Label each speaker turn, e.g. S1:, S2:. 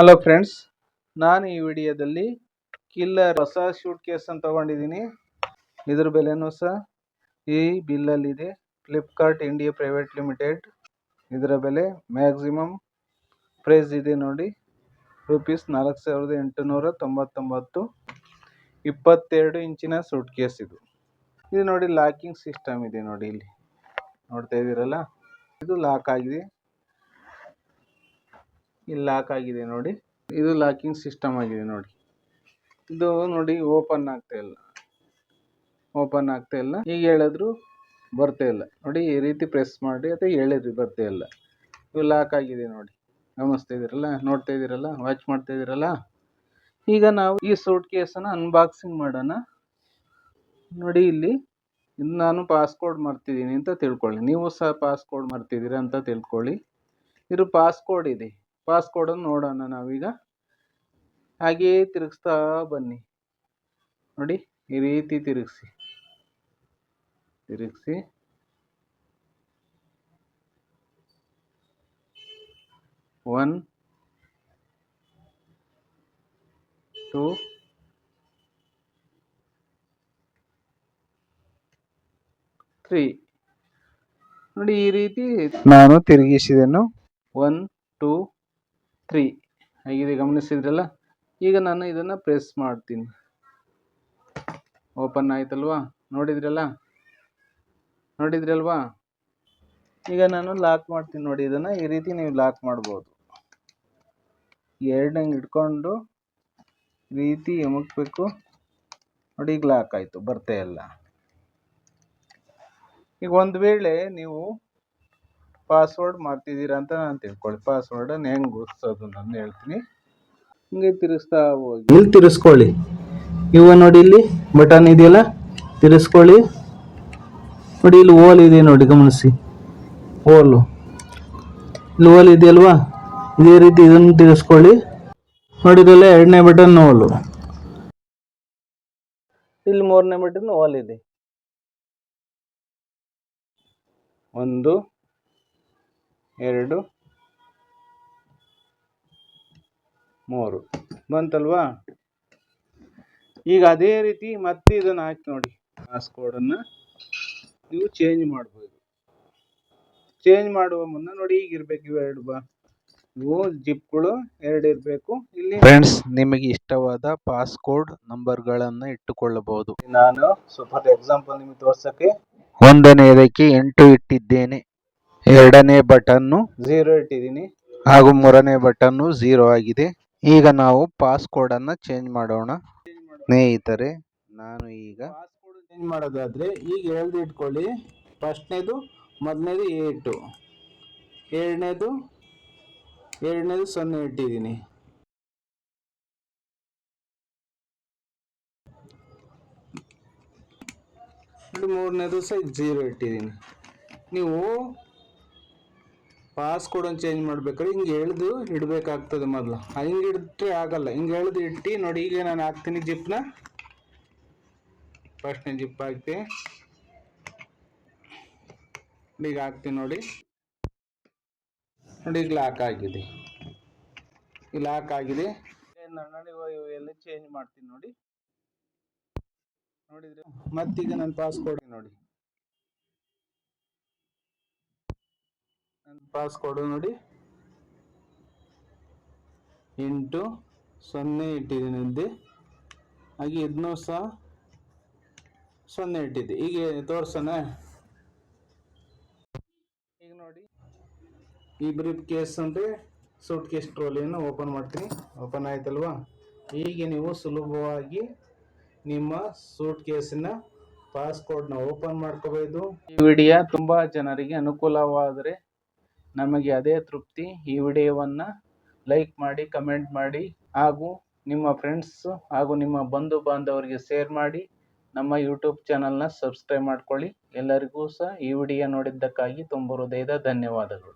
S1: Hello friends ನಾನು ಈ ವಿಡಿಯೋದಲ್ಲಿ ಕಿಲ್ಲರ್ ಹೊಸ ಶೂಟ್ ಅನ್ನು ತಗೊಂಡಿದ್ದೀನಿ. ಇದ್ರ ಬೆಲೆನೂ ಸಹ ಈ ಬಿಲ್ಲಲ್ಲಿದೆ. ಫ್ಲಿಪ್ಕಾರ್ಟ್ ಇಂಡಿಯಾ ಪ್ರೈವೇಟ್ ಲಿಮಿಟೆಡ್ ಇದರ ಬೆಲೆ ಮ್ಯಾಕ್ಸಿಮಮ್ ಪ್ರೈಸ್ ಇದೆ ನೋಡಿ. ರುಪೀಸ್ ನಾಲ್ಕು ಸಾವಿರದ ಎಂಟುನೂರ ತೊಂಬತ್ತೊಂಬತ್ತು. ಇಪ್ಪತ್ತೆರಡು ಇಂಚಿನ ಸೂಟ್ ಕೇಸ್ ಇದು. ಇದು ನೋಡಿ ಲಾಕಿಂಗ್ ಸಿಸ್ಟಮ್ ಇದೆ ನೋಡಿ ಇಲ್ಲಿ. ನೋಡ್ತಾ ಇದ್ದೀರಲ್ಲ? ಇದು ಲಾಕ್ ಆಗಿದೆ. ಇಲ್ಲಿ ಲಾಕ್ ಆಗಿದೆ ನೋಡಿ. ಇದು ಲಾಕಿಂಗ್ ಸಿಸ್ಟಮ್ ಆಗಿದೆ ನೋಡಿ. ಇದು ನೋಡಿ ಓಪನ್ ಆಗ್ತಾ ಇಲ್ಲ. ಓಪನ್ ಆಗ್ತಾ ಇಲ್ಲ. ಈಗ ಹೇಳಿದ್ರು ಬರ್ತಾ ಇಲ್ಲ. ನೋಡಿ ಈ ರೀತಿ ಪ್ರೆಸ್ ಮಾಡಿ ಅಥವಾ ಹೇಳಿದ್ರಿ ಬರ್ತಾ ಇಲ್ಲ. ಇದು ಲಾಕ್ ಆಗಿದೆ ನೋಡಿ. ಗಮನಿಸ್ತಾ ಇದ್ದೀರಲ್ಲ? ನೋಡ್ತಾ ಇದ್ದೀರಲ್ಲ? ವಾಚ್ ಮಾಡ್ತಾ ಇದ್ದೀರಲ್ಲ? ಈಗ ನಾವು ಈ ಸೂಟ್ ಕೇಸನ್ನು ಅನ್ಬಾಕ್ಸಿಂಗ್ ಮಾಡೋಣ. ನೋಡಿ ಇಲ್ಲಿ ಇದು ನಾನು ಪಾಸ್ಕೋಡ್ ಮರ್ತಿದ್ದೀನಿ ಅಂತ ತಿಳ್ಕೊಳ್ಳಿ. ನೀವು ಸಹ ಪಾಸ್ಕೋಡ್ ಮರ್ತಿದ್ದೀರಾ ಅಂತ ತಿಳ್ಕೊಳ್ಳಿ. ಇದು ಪಾಸ್ಕೋಡ್ ಇದೆ. ಪಾಸ್ಕೋಡನ್ನು ನೋಡೋಣ ನಾವೀಗ. ಹಾಗೆಯೇ ತಿರುಗಿಸ್ತಾ ಬನ್ನಿ. ನೋಡಿ, ಈ ರೀತಿ ತಿರುಗಿಸಿ. ತಿರುಗಿಸಿ. ಒನ್ ಟೂ ತ್ರೀ ನೋಡಿ, ಈ ರೀತಿ ನಾನು ತಿರುಗಿಸಿದೆನು. ಒನ್ ಟೂ ತ್ರೀ ಆಗಿದೆ ಗಮನಿಸಿದ್ರಲ್ಲ? ಈಗ ನಾನು ಇದನ್ನು ಪ್ರೆಸ್ ಮಾಡ್ತೀನಿ. ಓಪನ್ ಆಯ್ತಲ್ವಾ? ನೋಡಿದ್ರಲ್ಲ? ನೋಡಿದ್ರಲ್ವಾ? ಈಗ ನಾನು ಲಾಕ್ ಮಾಡ್ತೀನಿ ನೋಡಿ, ಇದನ್ನು ಈ ರೀತಿ ನೀವು ಲಾಕ್ ಮಾಡ್ಬೋದು. ಎರಡಂಗೆ ಇಟ್ಕೊಂಡು ರೀತಿ ಎಮುಕ್ಬೇಕು. ನೋಡಿ, ಈಗ ಲಾಕ್ ಆಯಿತು, ಬರ್ತಾ ಇಲ್ಲ. ಈಗ ಒಂದು ವೇಳೆ ನೀವು ಪಾಸ್ವರ್ಡ್ ಮಾಡ್ತಿದ್ದೀರಾ ಅಂತ ನಾನು ತಿಳ್ಕೊಳ್ಳಿ ಪಾಸ್ವರ್ಡನ್ನು ಹೆಂಗೆ ಗುರುತಿಸೋದು ನಾನು ಹೇಳ್ತೀನಿ. ಹಿಂಗೆ ತಿರುಸ್ತಾ ಹೋಗಿ. ಇಲ್ಲಿ ತಿರುಸ್ಕೊಳ್ಳಿ. ಇವ ನೋಡಿ ಇಲ್ಲಿ ಬಟನ್ ಇದೆಯಲ್ಲ? ತಿರುಸ್ಕೊಳ್ಳಿ. ನೋಡಿ ಇಲ್ಲಿ ಓಲ್ ಇದೆ ನೋಡಿ ಗಮನಿಸಿ. ಓಲು ಇಲ್ಲಿ ಓಲ್ ಇದೆಯಲ್ವಾ? ಇದೇ ರೀತಿ ಇದನ್ನು ತಿರುಸ್ಕೊಳ್ಳಿ. ನೋಡಿದಲ್ಲ ಎರಡನೇ ಬಟನ್ ಓಲು ಇಲ್ಲಿ ಮೂರನೇ ಬಟನ್ ಓಲ್ ಇದೆ. ಒಂದು ಎರಡು ಮೂರು. ಬಂತಲ್ವಾ? ಈಗ ಅದೇ ರೀತಿ ಮತ್ತೆ ಇದನ್ನು ಹಾಕಿ ನೋಡಿ. ಪಾಸ್ಕೋಡನ್ನು ನೀವು ಚೇಂಜ್ ಮಾಡ್ಬೋದು. ಚೇಂಜ್ ಮಾಡುವ ಮುನ್ನ ನೋಡಿ ಈಗ ಇರಬೇಕು ಇವು ಎರಡು ಬಾ. ಇವು ಜಿಪ್ಗಳು ಎರಡು ಇರಬೇಕು. ಇಲ್ಲಿ ಫ್ರೆಂಡ್ಸ್ ನಿಮಗೆ ಇಷ್ಟವಾದ ಪಾಸ್ಕೋಡ್ ನಂಬರ್ಗಳನ್ನು ಇಟ್ಟುಕೊಳ್ಳಬಹುದು. ನಾನು ಸ್ವಲ್ಪ ಎಕ್ಸಾಂಪಲ್ ನಿಮಗೆ ತೋರ್ಸಕ್ಕೆ. ಒಂದನೆಯದಕ್ಕೆ ಎಂಟು ಇಟ್ಟಿದ್ದೇನೆ. ಎರಡನೇ ಬಟನ್ನು ಝೀರೋ ಇಟ್ಟಿದ್ದೀನಿ. ಹಾಗೂ ಮೂರನೇ ಬಟನ್ನು ಝೀರೋ ಆಗಿದೆ. ಈಗ ನಾವು ಪಾಸ್ಕೋಡ್ ಅನ್ನ ಚೇಂಜ್ ಮಾಡೋಣ. ಸ್ನೇಹಿತರೆ ನಾನು ಈಗ ಪಾಸ್ಕೋಡ್ ಚೇಂಜ್ ಮಾಡೋದಾದ್ರೆ ಈಗ ಹೇಳ್ದು ಇಟ್ಕೊಳ್ಳಿ. ಫಸ್ಟ್ನೇದು ಮೊದಲನೇದು ಏಟು ಎರಡನೇದು ಎರಡನೇದು ಸೊನ್ನೆ ಇಟ್ಟಿದ್ದೀನಿ. ಮೂರನೇದು ಸಹ ಝೀರೋ ಇಟ್ಟಿದ್ದೀನಿ. ನೀವು ಪಾಸ್ಕೋಡನ್ನು ಚೇಂಜ್ ಮಾಡ್ಬೇಕಾದ್ರೆ ಹಿಂಗೆ ಎಳೆದು ಇಡಬೇಕಾಗ್ತದೆ ಮೊದಲು. ಹಿಂಗೆ ಇಟ್ಟರೆ ಆಗಲ್ಲ. ಹಿಂಗೆ ಎಳೆದು ಇಟ್ಟು ನೋಡಿ ಈಗ ನಾನು ಹಾಕ್ತೀನಿ ಜಿಪ್ನ ಫಸ್ಟ್ನೇ ಜಿಪ್ ಹಾಕ್ತಿ. ಈಗ ಹಾಕ್ತೀನಿ ನೋಡಿ. ನೋಡಿ ಈಗ ಲಾಕ್ ಆಗಿದೆ. ಈಗ ಲಾಕ್ ಆಗಿದೆ. ನೋಡಿ ಎಲ್ಲ ಚೇಂಜ್ ಮಾಡ್ತೀನಿ ನೋಡಿ. ನೋಡಿದ್ರೆ ಮತ್ತೀಗ ನಾನು ಪಾಸ್ಕೋಡ್ ನೋಡಿ. ನನ್ನ ಕೊಡು ನೋಡಿ. ಎಂಟು, ಸೊನ್ನೆ ಇಟ್ಟಿದ್ದೀನಿ ಅಂದೆ. ಹಾಗೆ ಇದನ್ನೂ ಸಹ ಸೊನ್ನೆ ಇಟ್ಟಿದ್ದೆ. ಈಗ ತೋರ್ಸೋಣ. ಈಗ ನೋಡಿ. ಈ ಬ್ರೀಫ್ ಕೇಸ್ ಅಂದರೆ ಸೂಟ್ ಕೇಸ್ ಟ್ರೋಲಿಯನ್ನು ಓಪನ್ ಮಾಡ್ತೀನಿ. ಓಪನ್ ಆಯ್ತಲ್ವಾ? ಹೀಗೆ ನೀವು ಸುಲಭವಾಗಿ ನಿಮ್ಮ ಸೂಟ್ ಕೇಸಿನ ಪಾಸ್ಕೋಡ್ನ ಓಪನ್ ಮಾಡ್ಕೋಬಹುದು. ಈ ವಿಡಿಯೋ ತುಂಬ ಜನರಿಗೆ ಅನುಕೂಲವಾದರೆ ನಮಗೆ ಅದೇ ತೃಪ್ತಿ. ಈ ವಿಡಿಯೋವನ್ನು ಲೈಕ್ ಮಾಡಿ, ಕಮೆಂಟ್ ಮಾಡಿ ಹಾಗೂ ನಿಮ್ಮ ಫ್ರೆಂಡ್ಸ್ ಹಾಗೂ ನಿಮ್ಮ ಬಂಧು ಬಾಂಧವರಿಗೆ ಶೇರ್ ಮಾಡಿ. ನಮ್ಮ ಯೂಟ್ಯೂಬ್ ಚಾನಲ್ನ ಸಬ್ಸ್ಕ್ರೈಬ್ ಮಾಡ್ಕೊಳ್ಳಿ. ಎಲ್ಲರಿಗೂ ಸಹ ಈ ವಿಡಿಯೋ ನೋಡಿದ್ದಕ್ಕಾಗಿ ತುಂಬ ಹೃದಯದ ಧನ್ಯವಾದಗಳು.